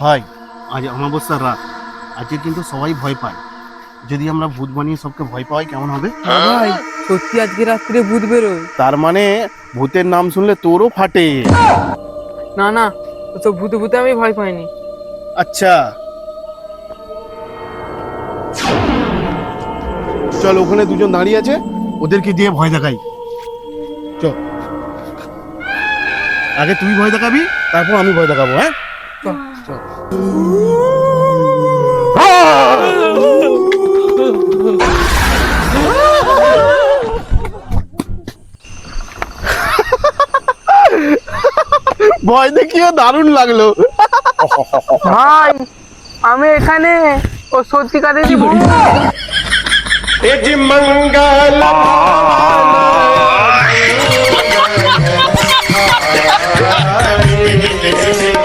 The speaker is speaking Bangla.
ভাই আজ অমাবস্যার রাত। আজকে কিন্তু সবাই ভয় পায়। যদি আমরা ভূত বানিয়ে সবকে ভয় পাওয়াই কেমন হবে? হ্যাঁ ভাই সত্যি আজকে রাত্রে ভূত বেরোয়। তার মানে ভূতের নাম শুনলে তোরও ফাটে। না না ওসব ভূতে ভূতে আমি ভয় পাইনি। আচ্ছা। চল ওখানে দুজন দাঁড়িয়ে আছে ওদেরকে দিয়ে ভয় দেখাই। চল। আগে তুই ভয় দেখাবি তারপর আমি ভয় দেখাবো হ্যাঁ? ভয় দেখিও দারুণ লাগল। ভাই আমি এখানে। ও সত্যিকারের মঙ্গলা।